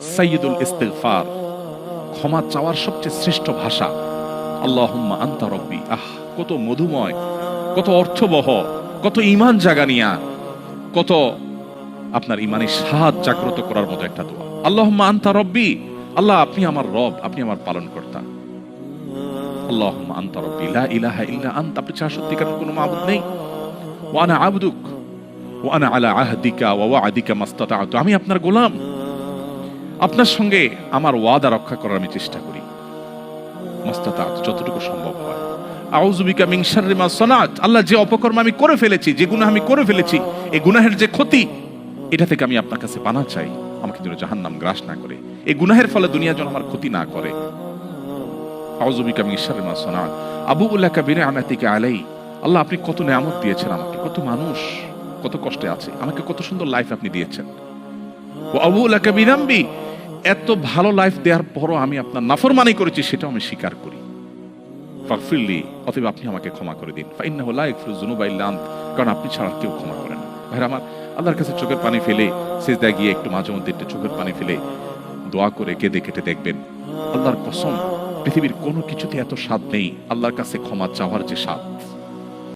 সাইয়দুল ইস্তেগফার। ক্ষমা চাওয়ার সবচেয়ে শ্রেষ্ঠ ভাষা। আল্লাহুম্মা আন্তা রব্বি। আহ, কত মধুময়, কত অর্থবহ, কত ইমান জাগানিয়া কত আপনার ইমানের স্বাদ জাগ্রত করার মতো একটা দোয়া। আল্লাহুম্মা আন্তা রব্বি। আল্লাহ, আপনি আমার রব, আপনি আমার পালন কর্তা আল্লাহুম্মা আন্তা রব্বি। লা ইলাহা ইল্লা আনতা। আপনি সত্যিকার কোনো মাবুদ নেই। ওয়ানা আবদুক। ওয়ানা আলা আহদিকা ওয়া ওয়াদিকা আমি আপনার গোলাম। আপনার সঙ্গে আমার ওয়াদা রক্ষা করার আমি চেষ্টা করি। যতটুকু সম্ভব হয়। আল্লাহ যে অপকর্ম আমি করে ফেলেছি, যে গুনাহ আমি করে ফেলেছি এই গুনাহের যে ক্ষতি, এটা থেকে আমি আপনার কাছে পানা চাই। আমাকে যেন জাহান্নাম গ্রাস না করে। এই গুনাহের ফলে দুনিয়া যেন আমার ক্ষতি না করে। আবু আলাই আল্লাহ, আপনি কত নেয়ামত দিয়েছেন আমাকে। কত মানুষ কত কষ্টে আছে। আমাকে কত সুন্দর লাইফ আপনি দিয়েছেন। ও আবু এত ভালো লাইফ দেওয়ার পরও আমি আপনার নাফরমানি করেছি, সেটাও আমি স্বীকার করি। ফাগফিরলি, অতএব আপনি আমাকে ক্ষমা করে দিন। ফাইন্নাহু লা ইয়াগফিরু যুনুবা ইল্লা কারণ আপনি ছাড়া কেউ ক্ষমা করে না। ভাইরা আমার, আল্লাহর কাছে চোখের পানি ফেলে, সিজদায় গিয়ে একটু মাঝে মধ্যে একটু চোখের পানি ফেলে দোয়া করে কেঁদে কেটে দেখবেন, আল্লাহর কসম, পৃথিবীর কোনো কিছুতে এত স্বাদ নেই, আল্লাহর কাছে ক্ষমা চাওয়ার যে স্বাদ।